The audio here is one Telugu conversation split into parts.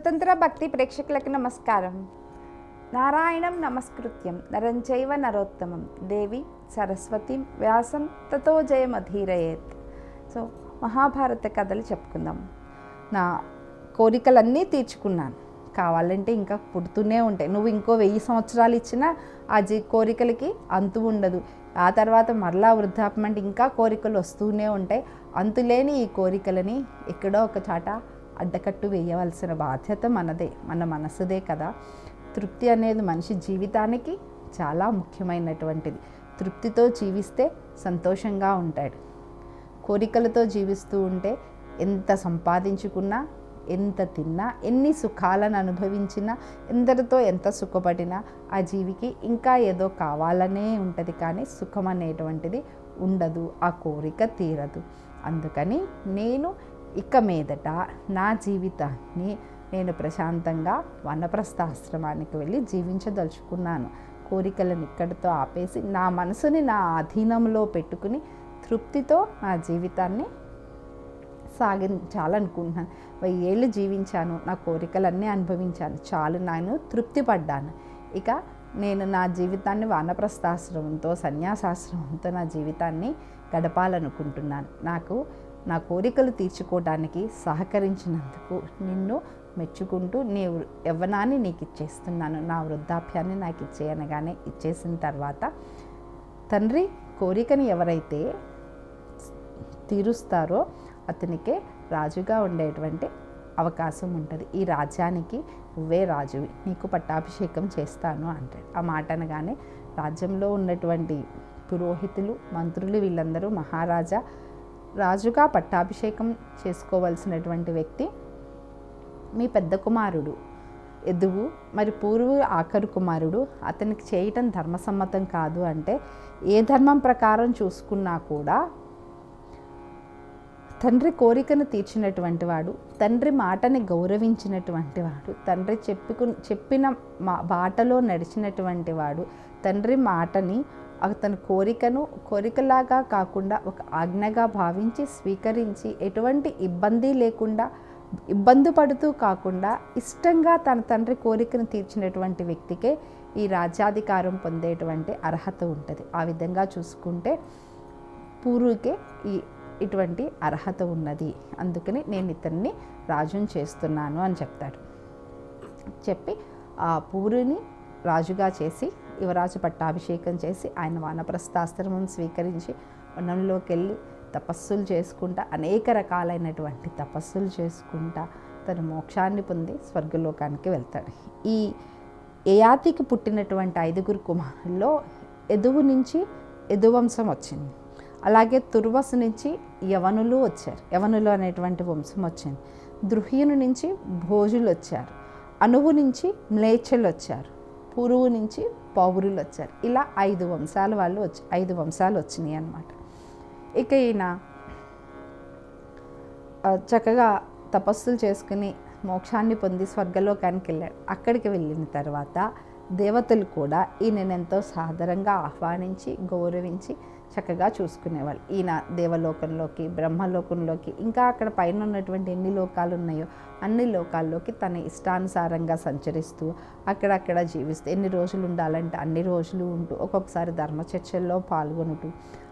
స్వతంత్ర భక్తి ప్రేక్షకులకు నమస్కారం. నారాయణం నమస్కృత్యం. నరంచైవ నరోత్తమం. దేవి సరస్వతి వ్యాసం తతో జయమధీరయేత్. సో మహాభారత కథలు చెప్పుకుందాం. నా కోరికలన్నీ తీర్చుకున్నాను. కావాలంటే ఇంకా పుడుతూనే ఉంటాయి. నువ్వు ఇంకో వెయ్యి సంవత్సరాలు ఇచ్చినా ఆ జీ కోరికలకి అంతు ఉండదు. ఆ తర్వాత మరలా వృద్ధాప్యం అంటే ఇంకా కోరికలు వస్తూనే ఉంటాయి. అంతులేని ఈ కోరికలని ఎక్కడో ఒక చాట అడ్డకట్టు వేయవలసిన బాధ్యత మనదే మన మనసుదే కదా. తృప్తి అనేది మనిషి జీవితానికి చాలా ముఖ్యమైనటువంటిది. తృప్తితో జీవిస్తే సంతోషంగా ఉంటాడు. కోరికలతో జీవిస్తూ ఉంటే ఎంత సంపాదించుకున్నా ఎంత తిన్నా ఎన్ని సుఖాలను అనుభవించినా ఎందరితో ఎంత సుఖపడినా ఆ జీవికి ఇంకా ఏదో కావాలనే ఉంటుంది కానీ సుఖం అనేటువంటిది ఉండదు ఆ కోరిక తీరదు. అందుకని నేను ఇక మీదట నా జీవితాన్ని నేను ప్రశాంతంగా వనప్రస్థాశ్రమానికి వెళ్ళి జీవించదలుచుకున్నాను. కోరికలను ఇక్కడితో ఆపేసి నా మనసుని నా అధీనంలో పెట్టుకుని తృప్తితో నా జీవితాన్ని సాగించాలనుకుంటున్నాను. వెయ్యి ఏళ్ళు జీవించాను నా కోరికలన్నీ అనుభవించాను. చాలు నేను తృప్తి పడ్డాను. ఇక నేను నా జీవితాన్ని వానప్రస్థాశ్రమంతో సన్యాసాశ్రమంతో నా జీవితాన్ని గడపాలనుకుంటున్నాను. నాకు నా కోరికలు తీర్చుకోవడానికి సహకరించినందుకు నిన్ను మెచ్చుకుంటూ నీ యవ్వనాన్ని నీకు ఇచ్చేస్తున్నాను. నా వృద్ధాప్యాన్ని నాకు ఇచ్చేయనగానే ఇచ్చేసిన తర్వాత తండ్రి కోరికని ఎవరైతే తీరుస్తారో అతనికే రాజుగా ఉండేటువంటి అవకాశం ఉంటుంది. ఈ రాజ్యానికి నువ్వే రాజువి. నీకు పట్టాభిషేకం చేస్తాను అంటాడు. ఆ మాట అనగానే రాజ్యంలో ఉన్నటువంటి పురోహితులు మంత్రులు వీళ్ళందరూ మహారాజా రాజుగా పట్టాభిషేకం చేసుకోవలసినటువంటి వ్యక్తి మీ పెద్ద కుమారుడు ఎదుగు మరి పూర్వ ఆఖరు కుమారుడు. అతనికి చేయటం ధర్మసమ్మతం కాదు అంటే ఏ ధర్మం ప్రకారం చూసుకున్నా కూడా తండ్రి కోరికను తీర్చినటువంటి వాడు తండ్రి మాటని గౌరవించినటువంటి వాడు తండ్రి చెప్పుకు చెప్పిన మా బాటలో నడిచినటువంటి వాడు తండ్రి మాటని అతని కోరికను కోరికలాగా కాకుండా ఒక ఆజ్ఞగా భావించి స్వీకరించి ఎటువంటి ఇబ్బంది లేకుండా ఇబ్బంది పడుతూ కాకుండా ఇష్టంగా తన తండ్రి కోరికను తీర్చినటువంటి వ్యక్తికే ఈ రాజ్యాధికారం పొందేటువంటి అర్హత ఉంటుంది. ఆ విధంగా చూసుకుంటే పూర్వకే ఈ ఇటువంటి అర్హత ఉన్నది. అందుకని నేను ఇతన్ని రాజుని చేస్తున్నాను అని చెప్తాడు. చెప్పి ఆ పూరుని రాజుగా చేసి యువరాజు పట్టాభిషేకం చేసి ఆయన వానప్రస్థాశ్రమం స్వీకరించి వనంలోకి వెళ్ళి తపస్సులు చేసుకుంటా అనేక రకాలైనటువంటి తపస్సులు చేసుకుంటా తన మోక్షాన్ని పొంది స్వర్గలోకానికి వెళ్తాడు. ఈ యయాతికి పుట్టినటువంటి ఐదుగురు కుమారుల్లో ఎదువు నుంచి ఎదువంశం వచ్చింది. అలాగే తుర్వసు నుంచి యవనులు వచ్చారు. యవనులు అనేటువంటి వంశం వచ్చింది. దృహ్యుని నుంచి భోజులు వచ్చారు. అణువు నుంచి మ్లేచలు వచ్చారు. పురువు నుంచి పౌరులు వచ్చారు ఇలా ఐదు వంశాల వాళ్ళు వచ్చి ఐదు వంశాలు వచ్చినాయి అన్నమాట. ఇక ఈయన చక్కగా తపస్సులు చేసుకుని మోక్షాన్ని పొంది స్వర్గలోకానికి వెళ్ళాడు అక్కడికి వెళ్ళిన తర్వాత దేవతలు కూడా ఈయనను ఎంతో సాదరంగా ఆహ్వానించి గౌరవించి చక్కగా చూసుకునేవాళ్ళు. ఈయన దేవలోకంలోకి బ్రహ్మలోకంలోకి ఇంకా అక్కడ పైన ఉన్నటువంటి ఎన్ని లోకాలు ఉన్నాయో అన్ని లోకాల్లోకి తన ఇష్టానుసారంగా సంచరిస్తూ అక్కడక్కడ జీవిస్తూ ఎన్ని రోజులు ఉండాలంటే అన్ని రోజులు ఉంటూ ఒక్కొక్కసారి ధర్మ చర్చల్లో పాల్గొనుటూ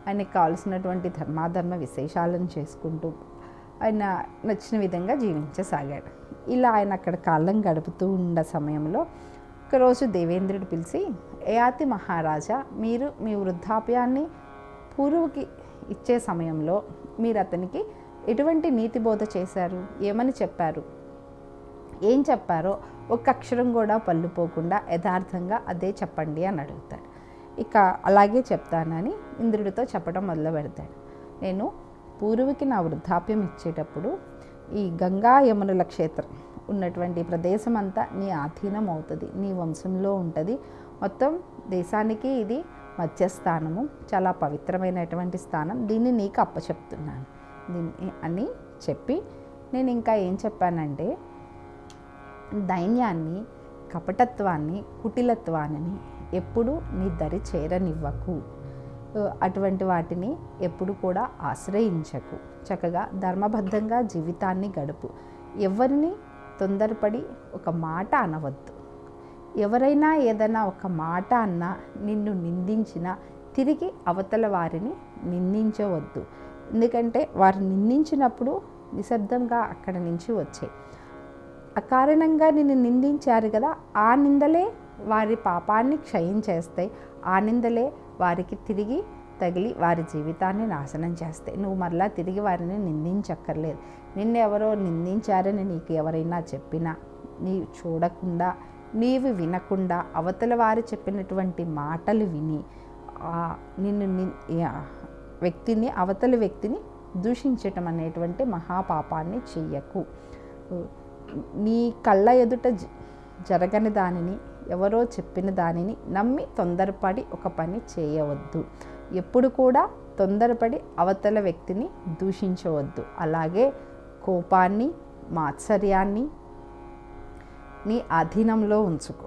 ఆయనకు కావాల్సినటువంటి ధర్మాధర్మ విశేషాలను చేసుకుంటూ ఆయన నచ్చిన విధంగా జీవించసాగాడు. ఇలా ఆయన అక్కడ కాలం గడుపుతూ ఉన్న సమయంలో ఒకరోజు దేవేంద్రుడు పిలిచి యయాతి మహారాజా మీరు మీ వృద్ధాప్యాన్ని పూర్వుకి ఇచ్చే సమయంలో మీరు అతనికి ఎటువంటి నీతి బోధ చేశారు? ఏమని చెప్పారు? ఏం చెప్పారో ఒక్క అక్షరం కూడా పళ్ళుపోకుండా యథార్థంగా అదే చెప్పండి అని అడుగుతాడు. ఇక అలాగే చెప్తానని ఇంద్రుడితో చెప్పడం మొదలు పెడతాడు. నేను పూర్వుకి నా వృద్ధాప్యం ఇచ్చేటప్పుడు ఈ గంగా యమునుల క్షేత్రం ఉన్నటువంటి ప్రదేశం అంతా నీ ఆధీనం అవుతుంది నీ వంశంలో ఉంటుంది. మొత్తం దేశానికి ఇది మధ్యస్థానము చాలా పవిత్రమైనటువంటి స్థానం. దీన్ని నీకు అప్పచెప్తున్నాను. దీన్ని అని చెప్పి నేను ఇంకా ఏం చెప్పానంటే దైన్యాన్ని కపటత్వాన్ని కుటిలత్వాన్ని ఎప్పుడు నీ దరి చేరనివ్వకు. అటువంటి వాటిని ఎప్పుడు కూడా ఆశ్రయించకు. చక్కగా ధర్మబద్ధంగా జీవితాన్ని గడుపు. ఎవరిని తొందరపడి ఒక మాట అనవద్దు. ఎవరైనా ఏదైనా ఒక మాట అన్నా నిన్ను నిందించినా తిరిగి అవతల వారిని నిందించవద్దు. ఎందుకంటే వారు నిందించినప్పుడు నిశ్శబ్దంగా అక్కడ నుంచి వచ్చాయి. అకారణంగా నిన్ను నిందించారు కదా ఆ నిందలే వారి పాపాన్ని క్షయం చేస్తాయి ఆ నిందలే వారికి తిరిగి తగిలి వారి జీవితాన్ని నాశనం చేస్తాయి. నువ్వు మరలా తిరిగి వారిని నిందించక్కర్లేదు. నిన్ను ఎవరో నిందించారని నీకు ఎవరైనా చెప్పినా నీ చూడకుండా నీవు వినకుండా అవతల వారు చెప్పినటువంటి మాటలు విని నిన్ను వ్యక్తిని అవతలి వ్యక్తిని దూషించటం అనేటువంటి మహాపాపాన్ని చెయ్యకు. నీ కళ్ళ ఎదుట జరగని దానిని ఎవరో చెప్పిన దానిని నమ్మి తొందరపడి ఒక పని చేయవద్దు. ఎప్పుడు కూడా తొందరపడి అవతల వ్యక్తిని దూషించవద్దు. అలాగే కోపాన్ని మాత్సర్యాన్ని నీ ఆధీనంలో ఉంచుకో.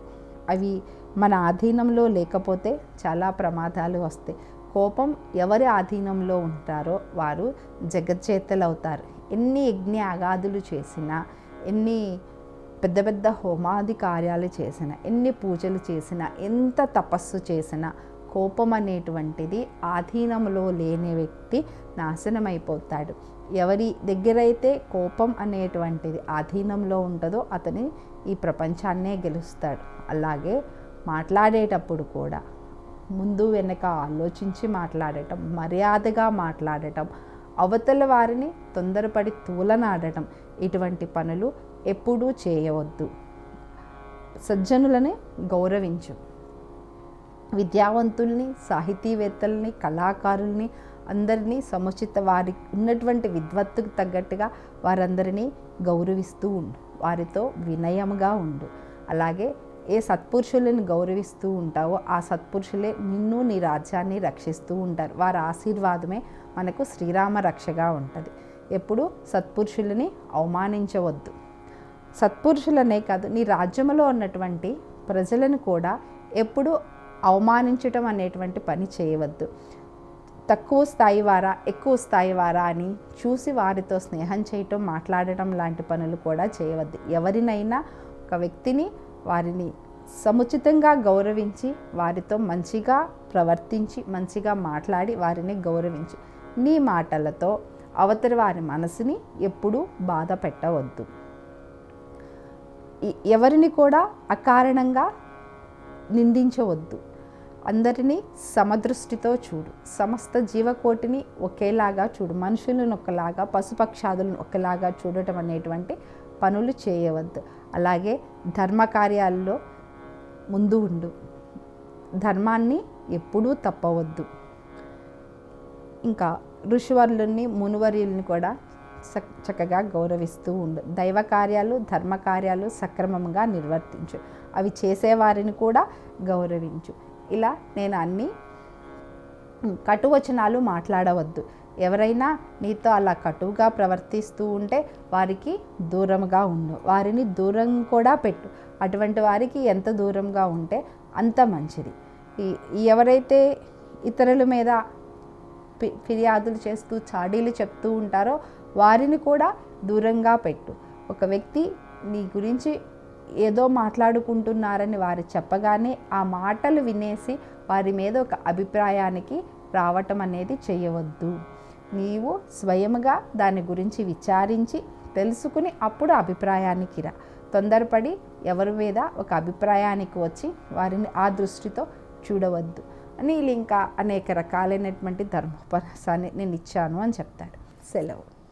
అవి మన ఆధీనంలో లేకపోతే చాలా ప్రమాదాలు వస్తాయి. కోపం ఎవరి ఆధీనంలో ఉంటారో వారు జగజ్జేతలు అవుతారు ఎన్ని యజ్ఞ అగాధులు చేసినా ఎన్ని పెద్ద పెద్ద హోమాది కార్యాలు చేసినా ఎన్ని పూజలు చేసినా ఎంత తపస్సు చేసినా కోపం అనేటువంటిది ఆధీనంలో లేని వ్యక్తి నాశనమైపోతాడు. ఎవరి దగ్గరైతే కోపం అనేటువంటిది ఆధీనంలో ఉంటుందో అతని ఈ ప్రపంచాన్నే గెలుస్తాడు. అలాగే మాట్లాడేటప్పుడు కూడా ముందు వెనక ఆలోచించి మాట్లాడటం మర్యాదగా మాట్లాడటం అవతల వారిని తొందరపడి తూలనాడటం ఇటువంటి పనులు ఎప్పుడూ చేయవద్దు. సజ్జనులని గౌరవించు. విద్యావంతుల్ని సాహితీవేత్తల్ని కళాకారుల్ని అందరినీ సముచిత వారి ఉన్నటువంటి విద్వత్తుకు తగ్గట్టుగా వారందరినీ గౌరవిస్తూ ఉండు. వారితో వినయముగా ఉండు. అలాగే ఏ సత్పురుషులను గౌరవిస్తూ ఉంటావో ఆ సత్పురుషులే నిన్ను నీ రాజ్యాన్ని రక్షిస్తూ ఉంటారు. వారి ఆశీర్వాదమే మనకు శ్రీరామ రక్షగా ఉంటుంది. ఎప్పుడు సత్పురుషులని అవమానించవద్దు. సత్పురుషులనే కాదు నీ రాజ్యంలో ఉన్నటువంటి ప్రజలను కూడా ఎప్పుడు అవమానించటం అనేటువంటి పని చేయవద్దు. తక్కువ స్థాయి వారా ఎక్కువ స్థాయి వారా అని చూసి వారితో స్నేహం చేయటం మాట్లాడటం లాంటి పనులు కూడా చేయవద్దు. ఎవరినైనా ఒక వ్యక్తిని వారిని సముచితంగా గౌరవించి వారితో మంచిగా ప్రవర్తించి మంచిగా మాట్లాడి వారిని గౌరవించి. నీ మాటలతో అవతలి వారి మనసుని ఎప్పుడూ బాధ పెట్టవద్దు. ఎవరిని కూడా అకారణంగా నిందించవద్దు. అందరినీ సమదృష్టితో చూడు. సమస్త జీవకోటిని ఒకేలాగా చూడు. మనుషులను ఒకలాగా పశుపక్షాదులను ఒకలాగా చూడటం అనేటువంటి పనులు చేయవద్దు. అలాగే ధర్మకార్యాల్లో ముందు ఉండు. ధర్మాన్ని ఎప్పుడూ తప్పవద్దు. ఇంకా ఋషివర్యుల్ని మునివర్యుల్ని కూడా చక్కగా గౌరవిస్తూ ఉండు. దైవ కార్యాలు ధర్మ కార్యాలు సక్రమంగా నిర్వర్తించు. అవి చేసేవారిని కూడా గౌరవించు. ఇలా నేను అన్ని కటువచనాలు మాట్లాడవద్దు. ఎవరైనా నీతో అలా కటువుగా ప్రవర్తిస్తూ ఉంటే వారికి దూరంగా ఉండు. వారిని దూరం కూడా పెట్టు. అటువంటి వారికి ఎంత దూరంగా ఉంటే అంత మంచిది. ఎవరైతే ఇతరుల మీద ఫిర్యాదులు చేస్తూ చాడీలు చెప్తూ ఉంటారో వారిని కూడా దూరంగా పెట్టు. ఒక వ్యక్తి నీ గురించి ఏదో మాట్లాడుకుంటున్నారని వారు చెప్పగానే ఆ మాటలు వినేసి వారి మీద ఒక అభిప్రాయానికి రావటం అనేది చేయవద్దు. నీవు స్వయముగా దాని గురించి విచారించి తెలుసుకుని అప్పుడు అభిప్రాయానికి రా. తొందరపడి ఎవరి మీద ఒక అభిప్రాయానికి వచ్చి వారిని ఆ దృష్టితో చూడవద్దు. అని ఇంకా అనేక రకాలైనటువంటి ధర్మోపన్యాసాన్ని నేను ఇచ్చాను అని చెప్తాడు సెలవు.